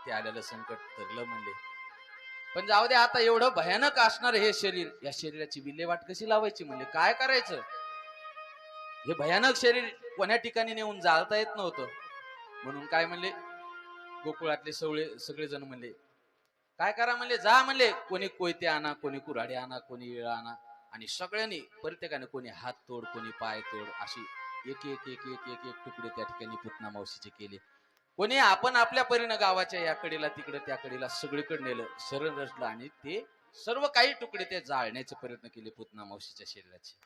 कानावरती आलेलं संकट ठरलं म्हणले. पण जाऊ दे आता एवढं भयानक असणार हे शरीर. या शरीराची विल्हेवाट कशी लावायची म्हणले? काय करायचं? हे भयानक शरीर कोण्या ठिकाणी नेऊन जाळता येत नव्हतं. म्हणून काय म्हणले? गोकुळातले सगळे सगळेजण म्हणले काय करा म्हणले? जा म्हणले. कोणी कोयते आणा कोणी कुऱ्हाडे आणा कोणी इळा आणा. आणि सगळ्यांनी प्रत्येकाने कोणी हात तोड कोणी पाय तोड अशी एक एक एक एक एक एक तुकडे त्या ठिकाणी पुतना मावशीचे केले. कोणी आपण आपल्या परीनं गावाच्या या कडेला तिकडे त्या कडेला सगळीकडे नेलं सरळ रचलं आणि ते सर्व काही तुकडे ते जाळण्याचे प्रयत्न केले पुतना मावशीच्या शरीराचे.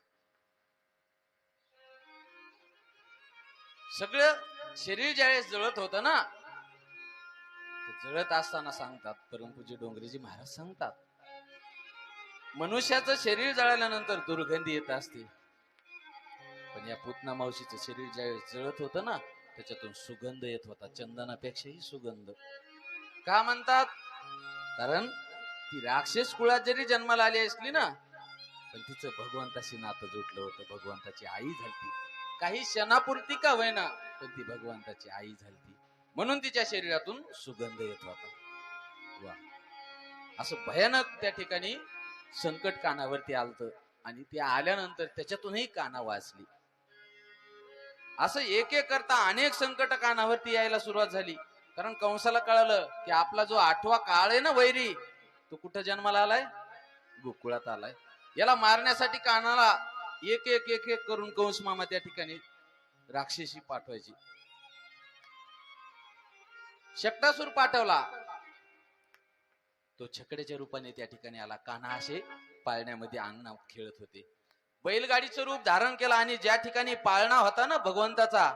सगळं शरीर ज्यावेळेस जळत होतं ना ते जळत असताना सांगतात परमपूजी डोंगरेजी महाराज सांगतात मनुष्याचं शरीर जळाल्यानंतर दुर्गंधी येत असते. पण या पुतना मावशीचं शरीर ज्यावेळेस जळत होतं ना त्याच्यातून सुगंध येत होता. चंदनापेक्षाही सुगंध. का म्हणतात? कारण ती राक्षस कुळात जरी जन्माला आली असली ना पण तिचं भगवंताशी नातं जुटलं होतं. भगवंताची आई झालती. काही क्षणापुरती का होईना पण ती भगवंताची आई झालती. म्हणून तिच्या शरीरातून सुगंध येत होता. वा. असं भयानक त्या ठिकाणी संकट कानावरती आलत आणि ते आल्यानंतर त्याच्यातूनही काना वाचली असं एक एक करता अनेक संकट कानावरती यायला सुरुवात झाली. कारण कंसाला कळालं की आपला जो आठवा काळ आहे ना वैरी तो कुठं जन्माला आलाय? गोकुळात आलाय. याला मारण्यासाठी कानाला एक एक एक एक करून कंस मामा त्या ठिकाणी राक्षसी पाठवायची. शकटासूर पाठवला. तो छकड्याच्या रूपाने त्या ठिकाणी आला. काना असे पाळण्यामध्ये अंगणा खेळत होते. बैलगाडीचं रूप धारण केलं आणि ज्या ठिकाणी पाळणा होता ना भगवंताचा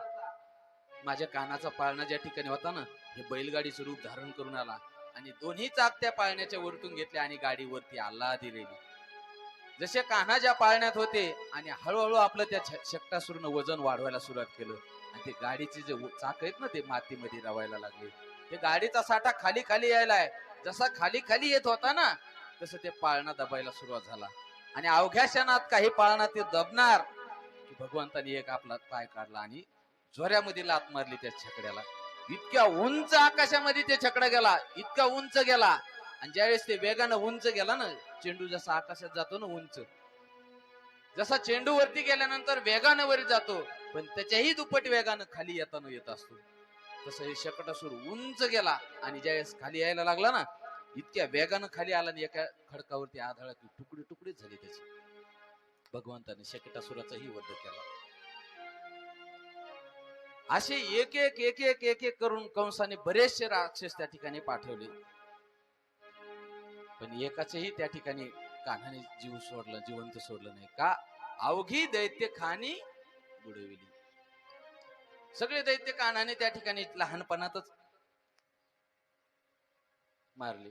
माझ्या कानाचा पाळणा ज्या ठिकाणी होता ना हे बैलगाडीचं रूप धारण करून आला. आणि दोन्ही चाक त्या पाळण्याच्या वरतून घेतले आणि गाडीवरती आल्ला दिलेली जसे कान्हा ज्या पाळण्यात होते आणि हळूहळू आपलं त्या छ- वजन वाढवायला सुरुवात केलं. आणि ते गाडीचे जे चाक आहेत ना ते मातीमध्ये रवायला लागले. ते गाडीचा साठा खाली खाली यायलाय. जसा खाली खाली येत होता ना तसं ते पाळणा दबायला सुरुवात झाला. आणि अवघ्या क्षणात काही पाळणा ते दबणार की भगवंतानी एक आपला पाय काढला आणि जोऱ्यामध्ये लात मारली त्या छकड्याला. इतक्या उंच आकाशामध्ये ते छकडा गेला इतका उंच गेला. आणि ज्यावेळेस ते वेगानं उंच गेला ना चेंडू जसा आकाशात जातो ना उंच. जसा चेंडू वरती गेल्यानंतर वेगानं वर जातो पण त्याच्याही दुप्पट वेगानं खाली येताना येत असतो. तसं हे शकटासूर उंच गेला आणि ज्यावेळेस खाली यायला लागला ना इतक्या वेगानं खाली आला आणि एका खडकावरती आधाळा की तुकडे तुकडे झाले त्याचे. भगवंताने शकटासुराचाही वध केला. असे एक एक एक एक एक एक करून कंसाने बरेचसे राक्षस त्या ठिकाणी पाठवले. पण एकाचेही त्या ठिकाणी कान्हाने जीव सोडला जिवंत सोडलं नाही. का? अवघी दैत्य खानी बुडविली. सगळे दैत्य कानाने त्या ठिकाणी लहानपणातच मारले.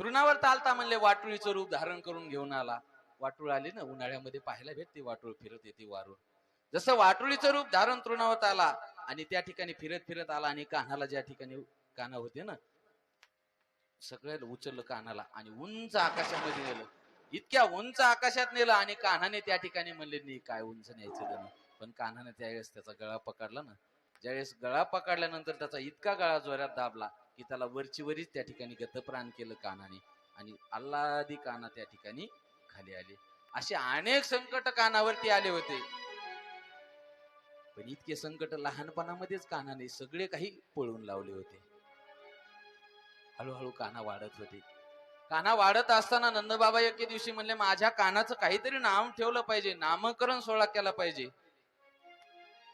तृणावर तालता म्हणले वाटुळीचं रूप धारण करून घेऊन आला. वाटुळ आली ना उन्हाळ्यामध्ये पाहायला भेटते वाटुळ फिरत येते वारून. जसं वाटुळीचं रूप धारण तृणावत आला आणि त्या ठिकाणी फिरत फिरत आला आणि कानाला ज्या ठिकाणी काना होते ना सगळ्याला उचललं कानाला आणि उंच आकाशामध्ये नेलं. इतक्या उंच आकाशात नेलं आणि कान्हाने त्या ठिकाणी म्हणले नाही काय उंच न्यायचं त्यानं. पण कान्हाने त्यावेळेस त्याचा गळा पकडला ना. ज्यावेळेस गळा पकडल्यानंतर त्याचा इतका गळा जोरात दाबला की त्याला वरची वरीच त्या ठिकाणी गतप्राण केलं कानाने आणि अल्लादी काना त्या ठिकाणी खाली आले. असे अनेक संकट कानावरती आले होते. पण इतके संकट लहानपणामध्येच कानाने सगळे काही पळून लावले होते. हळूहळू काना वाढत होते. काना वाढत असताना नंदबाबा एके दिवशी म्हणले माझ्या कानाचं काहीतरी नाव ठेवलं पाहिजे. नामकरण सोहळा केला पाहिजे.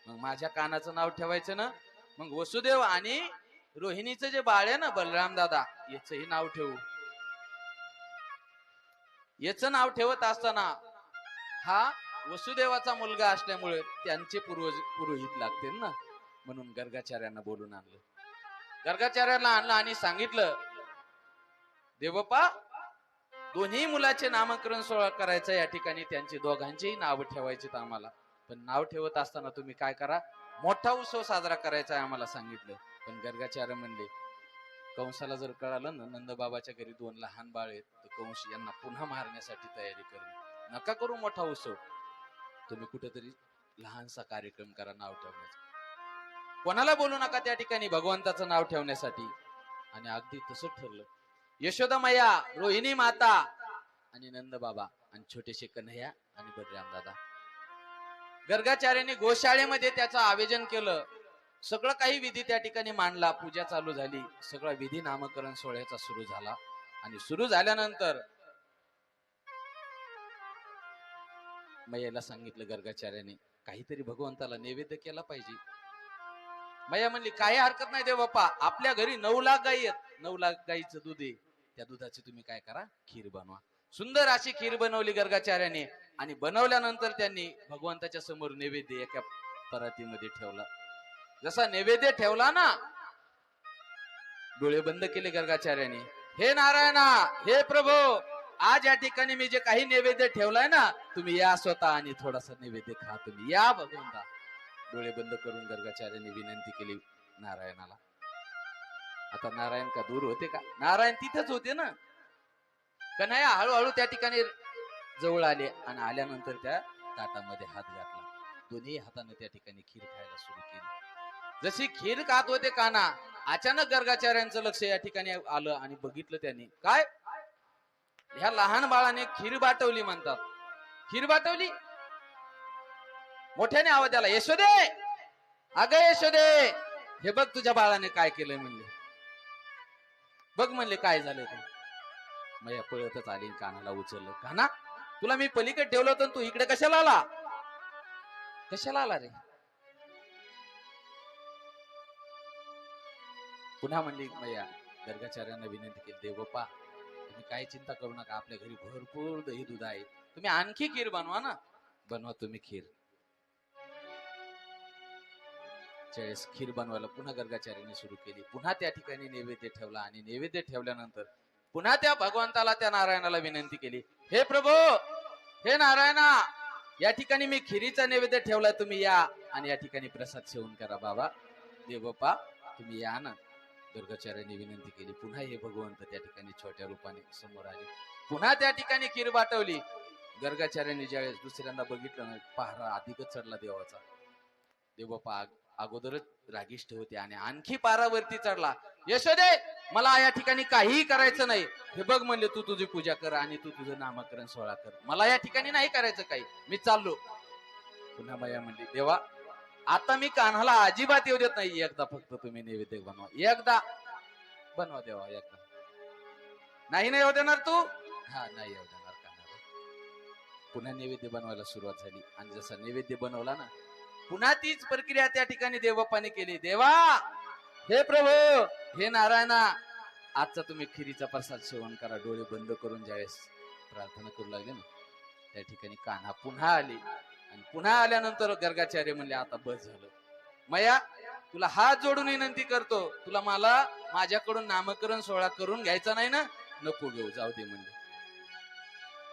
मग माझ्या कानाचं नाव ठेवायचं ना? मग वसुदेव आणि रोहिणीचं जे बाळ आहे ना बलराम दादा याचही नाव ठेवू. याच नाव ठेवत असताना हा वसुदेवाचा मुलगा असल्यामुळे त्यांचे पूर्वज पुरोहित लागतील ना म्हणून गर्गाचार्यांना बोलून आणलं. गर्गाचार्याला आणलं आणि सांगितलं देवप्पा दोन्ही मुलाचे नामकरण सोहळा करायचा या ठिकाणी त्यांची दोघांचेही नाव ठेवायचे आम्हाला. पण नाव ठेवत असताना तुम्ही काय करा मोठा उत्सव साजरा करायचा आहे आम्हाला सांगितलं. पण गर्गाचार्य म्हणले कंसाला जर कळालं ना नंदबाबाच्या घरी दोन लहान बाळ आहेत तर कंस यांना पुन्हा मारण्यासाठी तयारी करू. नका करू मोठा उत्सव. तुम्ही कुठेतरी लहानसा कार्यक्रम करा नाव ठेवण्याचा. कोणाला बोलू नका त्या ठिकाणी भगवंताचं नाव ठेवण्यासाठी. आणि अगदी तसंच ठरलं. यशोदा मैया रोहिणी माता आणि नंद बाबा आणि छोटेसे कन्हैया आणि बलराम दादा. गर्गाचार्याने गोशाळेमध्ये त्याचं आयोजन केलं. सगळं काही विधी त्या ठिकाणी मांडला. पूजा चालू झाली. सगळा विधी नामकरण सोहळ्याचा सुरू झाला. आणि सुरू झाल्यानंतर मैयाला सांगितलं गर्गाचार्याने काहीतरी भगवंताला नैवेद्य केला पाहिजे. मैया म्हणली काही हरकत नाही दे बाप्पा. आपल्या घरी नऊ लाख गाई आहेत. नऊ लाख गाईचं दूध आहे. त्या दुधाची तुम्ही काय करा? खीर बनवा. सुंदर अशी खीर बनवली गर्गाचार्याने. आणि बनवल्यानंतर त्यांनी भगवंताच्या समोर नैवेद्य एका परातीमध्ये ठेवला. जसा नैवेद्य ठेवला ना डोळे बंद केले गर्गाचार्याने. हे नारायणा हे प्रभू आज या ठिकाणी मी जे काही नैवेद्य ठेवलाय ना तुम्ही या स्वतः आणि थोडासा नैवेद्य खा तुम्ही. या भगवंता. डोळे बंद करून गर्गाचार्याने विनंती केली नारायणाला. आता नारायण का दूर होते का? नारायण तिथेच होते ना. कन्हैया हळूहळू त्या ठिकाणी जवळ आले आणि आल्यानंतर त्या ताटामध्ये हात घातला. दोन्ही हाताने त्या ठिकाणी खीर खायला सुरू केली. जशी खीर खात होते काना अचानक गर्गाचार्यांचं लक्ष या ठिकाणी आलं आणि बघितलं त्यांनी. काय? ह्या लहान बाळाने खीर बाटवली म्हणतात. खीर बाटवली? मोठ्याने आवाज आला यशोदे! अगं यशोदे! हे बघ तुझ्या बाळाने काय केलंय म्हणले. बघ म्हणले काय झालं ते? मग पळतच आली कानाला उचललं. काना तुला मी पलीकडे ठेवलं होतं तू इकडे कशाला आला? कशाला आला रे? पुन्हा म्हणली मैया गर्गाचार्यांना विनंती केली देवबाप्पा तुम्ही काय चिंता करू नका आपल्या घरी भरपूर दही दूध आहे. तुम्ही आणखी खीर बनवा ना. बनवा तुम्ही खीर. खीर बनवायला पुन्हा गर्गाचार्याने सुरू केली. पुन्हा त्या ठिकाणी नैवेद्य ठेवला आणि नैवेद्य ठेवल्यानंतर पुन्हा त्या भगवंताला त्या नारायणाला विनंती केली. हे प्रभू हे नारायणा या ठिकाणी मी खिरीचा नैवेद्य ठेवलाय तुम्ही या आणि या ठिकाणी प्रसाद सेवन करा बाबा. देवबाप्पा तुम्ही या ना. दुर्गाचार्याने विनंती केली. पुन्हा हे भगवंत त्या ठिकाणी छोट्या रूपाने समोर आले. पुन्हा त्या ठिकाणी खीर वाटवली. गर्गाचार्याने ज्यावेळेस दुसऱ्यांदा बघितलं ना पहारा अधिकच चढला देवाचा. देवबाप्पा अगोदरच रागिष्ट होते आणि आणखी पारावरती चढला. यशोदे मला या ठिकाणी काहीही करायचं नाही. हे बघ म्हणले तू तुझी पूजा कर आणि तू तुझं नामकरण सोहळा कर. मला या ठिकाणी नाही करायचं काही. मी चाललो. पुन्हा बाया म्हणली देवा आता मी कान्हाला अजिबात येऊ देत नाही. एकदा फक्त तुम्ही नैवेद्य बनवा. एकदा बनवा देवा एकदा. नाही नाही येऊ देणार तू? हा नाही येऊ देणार कान्हाला पुन्हा नैवेद्य बनवायला सुरुवात झाली. आणि जसा नैवेद्य बनवला ना पुन्हा तीच प्रक्रिया त्या ठिकाणी देवपाने केली. देवा हे प्रभू! हे नारायणा आजचा तुम्ही खिरीचा प्रसाद सेवन करा डोळे बंद करून ज्यावेळेस प्रार्थना करू लागले ना त्या ठिकाणी कान्हा पुन्हा आली. आणि पुन्हा आल्यानंतर गर्गाचार्य म्हणले आता बस झालं. मया तुला हात जोडून विनंती करतो तुला मला माझ्याकडून नामकरण सोहळा करून घ्यायचा नाही ना? नको घेऊ जाऊ दे म्हणले.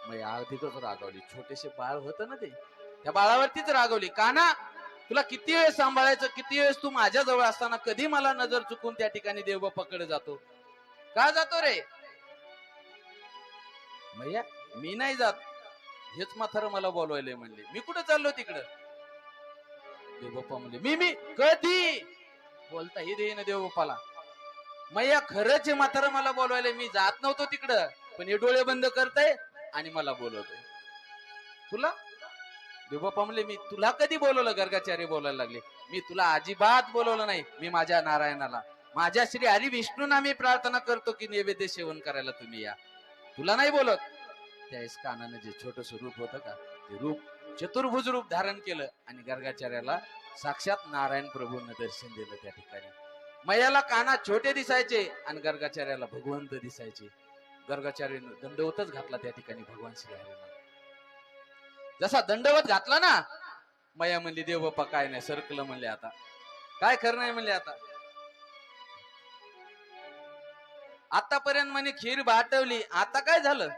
मया अधिकच रागवली छोटेसे बाळ होतं ना ते त्या बाळावरतीच रागवली. काना तुला किती वेळ सांभाळायचं किती वेळेस तू माझ्या जवळ असताना कधी मला नजर चुकून त्या ठिकाणी देवबाप्पाकडे जातो? का जातो रे? भैया मी नाही जात. हेच माथार मला बोलवायला म्हणले. मी कुठे चाललो तिकडं? देवबाप्पा म्हणले मी मी कधी? बोलता ही देईन देवबाप्पाला. मैया खरंच हे म्हातारं मला बोलवायला मी जात नव्हतो तिकडं पण हे डोळे बंद करताय आणि मला बोलवतोय. तुला देवबाप्पा म्हणले मी तुला कधी बोलवलं गर्गाचार्य बोलायला लागले? मी तुला अजिबात बोलवलं नाही मी माझ्या नारायणाला. माझ्या श्री हरी विष्णूंना मी प्रार्थना करतो की नैवेद्य सेवन करायला तुम्ही या. तुला नाही बोलत? त्यावेळेस कानानं जे छोटस रूप होतं का ते रूप चतुर्भुज रूप धारण केलं आणि गर्गाचार्याला साक्षात नारायण प्रभूंना दर्शन दिलं त्या ठिकाणी. मैयाला काना छोटे दिसायचे आणि गर्गाचार्याला भगवंत दिसायचे. गर्गाचार्यानं दंडवतच घातला त्या ठिकाणी भगवान श्री हरीनं जसा दंडवत घातला ना मैया म्हणली देव बाप्पा काय नाही सरकलं म्हणले आता. काय खरं नाही म्हणले आता. आतापर्यंत म्हणे खीर बाटवली आता काय झालं?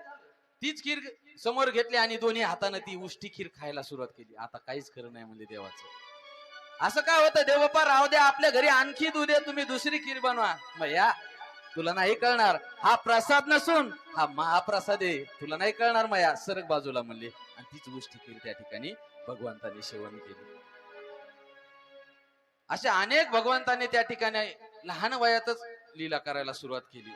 तीच खीर समोर घेतली आणि दोन्ही हाताने ती उष्टी खीर खायला सुरुवात केली. आता काहीच खरं नाही म्हणले देवाचं. असं काय होतं देवप्पा राहू द्या आपल्या घरी आणखी दूध आहे तुम्ही दुसरी खीर बनवा. मैया तुला नाही कळणार. हा प्रसाद नसून हा महाप्रसाद आहे. तुला नाही कळणार माया. सरक बाजूला म्हणले. आणि तीच गोष्टी केली त्या ठिकाणी. भगवंताने सेवन केली. अशा अनेक भगवंताने त्या ठिकाणी लहान वयातच लीला करायला सुरुवात केली.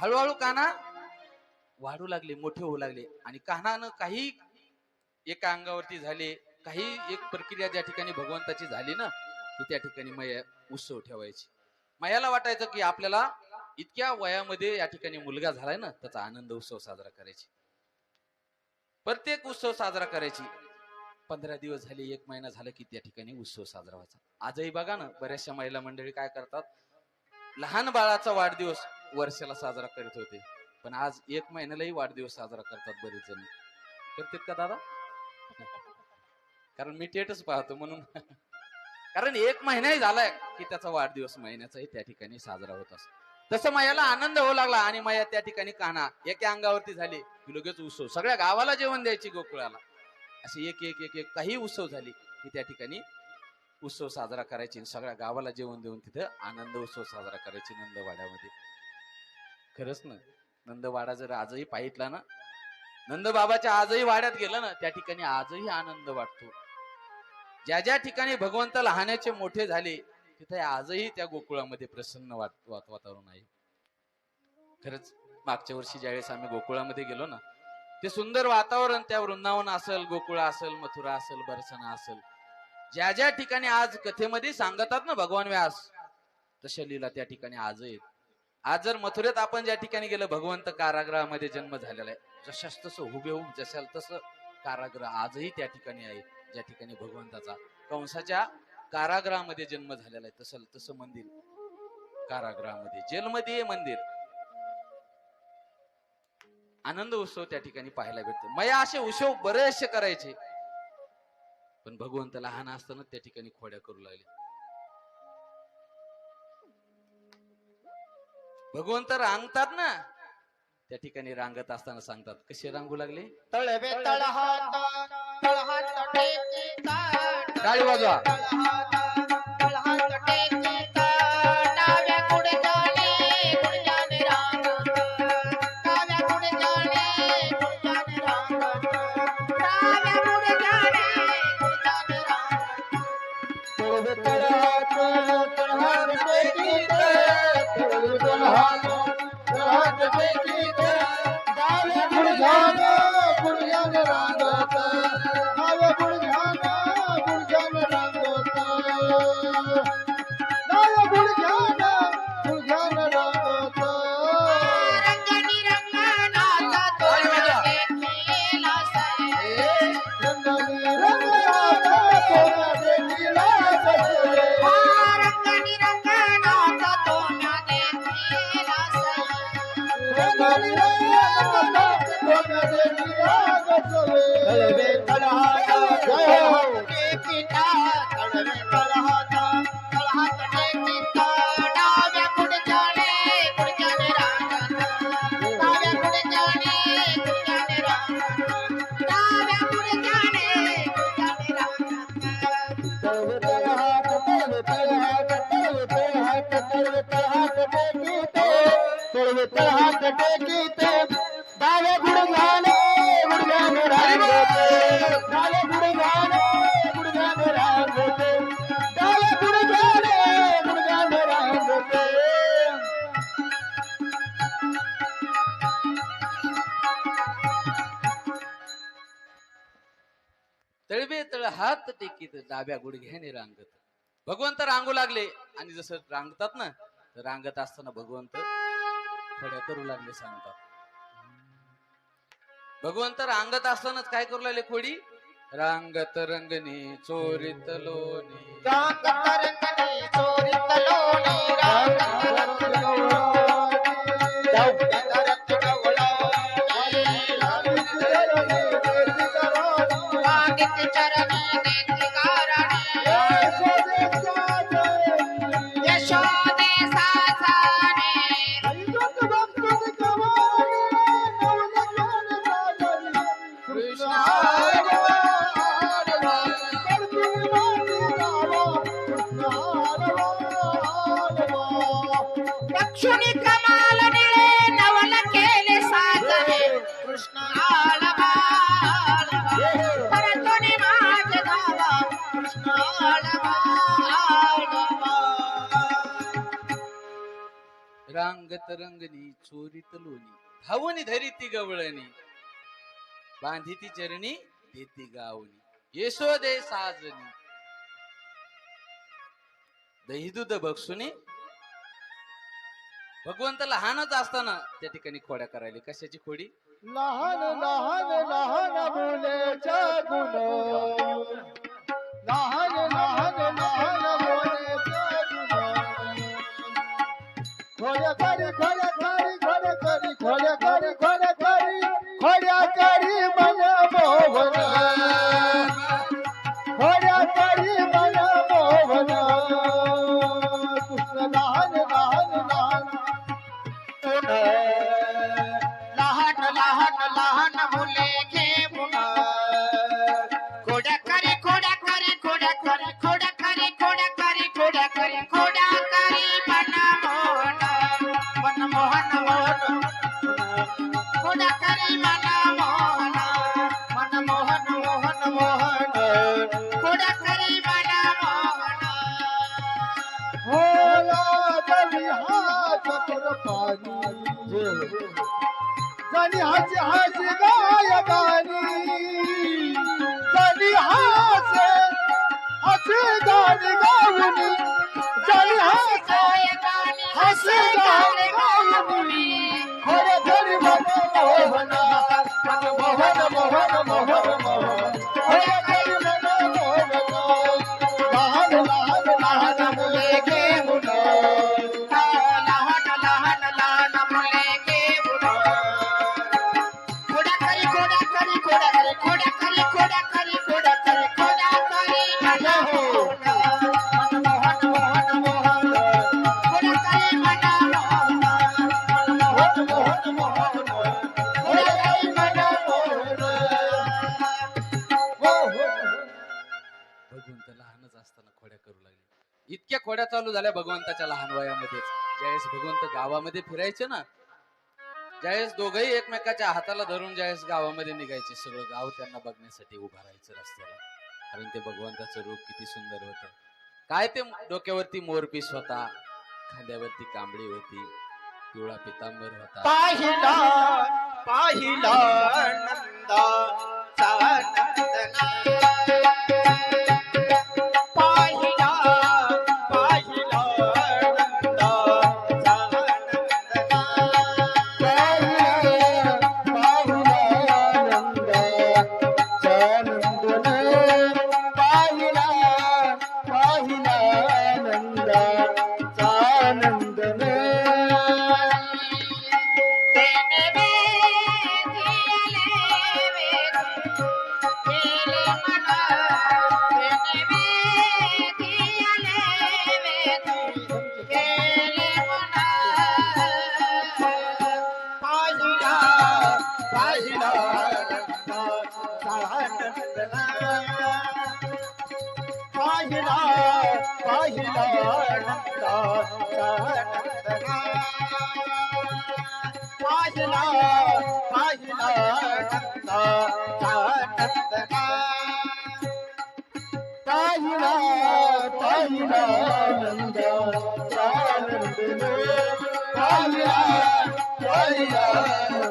हळूहळू काना वाढू लागले मोठे होऊ लागले. आणि कानानं काही एका अंगावरती झाले काही एक प्रक्रिया ज्या ठिकाणी भगवंताची झाली ना की त्या ठिकाणी मया उत्सव ठेवायची. मयाला वाटायचं की आपल्याला इतक्या वयामध्ये या ठिकाणी मुलगा झालाय ना त्याचा आनंद उत्सव साजरा करायची. प्रत्येक उत्सव साजरा करायची. पंधरा दिवस झाले एक महिना झाला की त्या ठिकाणी उत्सव साजरा व्हायचा. आजही बघा ना बऱ्याचशा महिला मंडळी काय करतात? लहान बाळाचा वाढदिवस वर्षाला साजरा करत होते. पण आज एक महिन्यालाही वाढदिवस साजरा करतात बरेच जण. करतात का दादा? कारण मी टेटच पाहतो म्हणून. कारण एक महिनाही झालाय की त्याचा वाढदिवस महिन्याचाही त्या ठिकाणी साजरा होत असतो. तसं मायाला आनंद होऊ लागला आणि माया त्या ठिकाणी कान्हा एका अंगावरती झाले की लगेच उत्सव सगळ्या गावाला जेवण द्यायची गोकुळाला. असे एक एक एक एक काही उत्सव झाली की त्या ठिकाणी उत्सव साजरा करायचे सगळ्या गावाला जेवण देऊन तिथं आनंद उत्सव साजरा करायचे नंदवाड्यामध्ये. खरंच ना नंदवाडा जर आजही पाहितला ना नंदबाबाच्या आजही वाड्यात गेलं ना त्या ठिकाणी आजही आनंद वाटतो. ज्या ज्या ठिकाणी भगवंत लहानाचे मोठे झाले तिथे आजही त्या गोकुळामध्ये प्रसन्न वातावरण आहे. खरंच मागच्या वर्षी ज्यावेळेस आम्ही गोकुळामध्ये गेलो ना ते सुंदर वातावरण त्या वृंदावन असेल गोकुळ असेल मथुरा असेल बरसना असेल ज्या ज्या ठिकाणी आज कथेमध्ये सांगतात ना भगवान व्यास तशा लीला त्या ठिकाणी आज आहेत. आज जर मथुरेत आपण ज्या ठिकाणी गेलो भगवंत कारागृहामध्ये जन्म झालेला आहे. जशास तसं हुबेहूब जशाल तसं कारागृह आजही त्या ठिकाणी आहे. ज्या ठिकाणी भगवंताचा कंसाच्या कारागृहामध्ये जन्म झालेला आहे तसं तसं मंदिर. कारागृहामध्ये. जेलमध्ये मंदिर. आनंद उत्सव त्या ठिकाणी पाहायला भेटतो. मया असे उत्सव बरेचसे करायचे. पण भगवंत लहान असताना त्या ठिकाणी खोड्या करू लागले. भगवंत रांगतात ना? त्या ठिकाणी रांगत असताना सांगतात कसे रांगू लागले तळवे तळहात तळहात टाळी वाजवा हात की डाव्या गुडघ्याने रांगत. भगवंत रांगू लागले. आणि जसं रांगतात ना तर रांगत असताना भगवंत खोड्या करू लागले सांगतात. भगवंत रांगत असतानाच काय करू लागले खोडी? रांगत रंगणी चोरीत लोणी. रांगत रंगनी चोरीत लोणी. धावून धरी ती गवळणी. बांधी ती चरणी देती गावणी. येसोदे साजनी. दही दूध बक्षुनी. भगवंत लहानच असताना त्या ठिकाणी खोड्या करायला. कशाची खोडी? लहान लहान लहान मुलेच्या गुण लहान लहान लहान खोड्या करी खोड्या करी खोड्या करी खोड्या करी जनी हाची हाची गाय गाणी जनी हासे हाचे गाणी गावणी जनी हासे हासे गाणी गावणी Hare Namo, Hare Namo, Hare Namo. चालू झाल्या भगवंताच्या लहान वयामध्येच. ज्यावेळेस भगवंत गावामध्ये फिरायचे ना ज्यावेळेस दोघही एकमेकाच्या हाताला धरून ज्यावेळेस गावामध्ये निघायचे सगळं गाव त्यांना बघण्यासाठी उभं राहायचं रस्त्याला. कारण ते भगवंताचं रूप किती सुंदर होतं. काय ते डोक्यावरती मोरपीस होता खांद्यावरती कांबळी होती पिवळा पितांबर होता. पाहिला पाहिला नंदा Hallelujah, Hallelujah.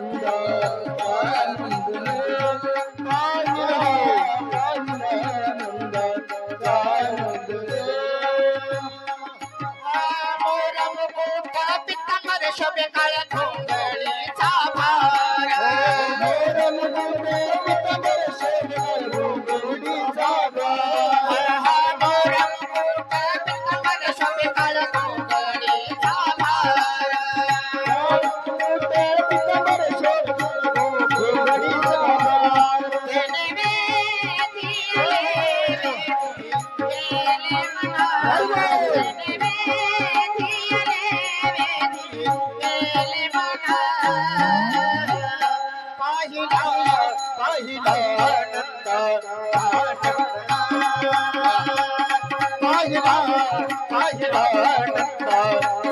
आज बात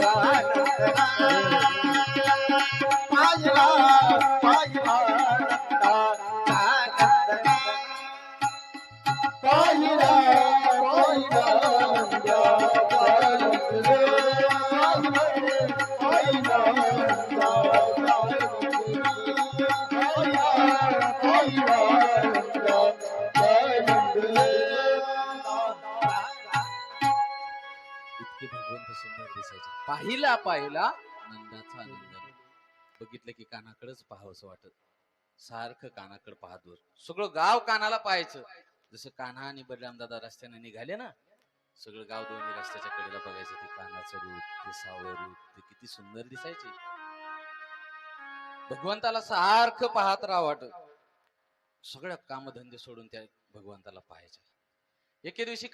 पाहिला पाहिला नंदाचा आनंद बघितलं की कानाकडेच पाहावंसं वाटत. सारखं कानाकडे पाहतो सगळं गाव कानाला पाहायचं. जसं कान्हा आणि बलराम दादा रस्त्याने निघाले ना सगळं गाव दोन्ही रस्त्याच्या कडेला बघायचं. ते कानाचं रूप ते सावळं रूप ते किती सुंदर दिसायचे. भगवंताला सारखं पाहत राहा वाटत. सगळ्या कामधंदे सोडून त्या भगवंताला पाहायच्या एके दिवशी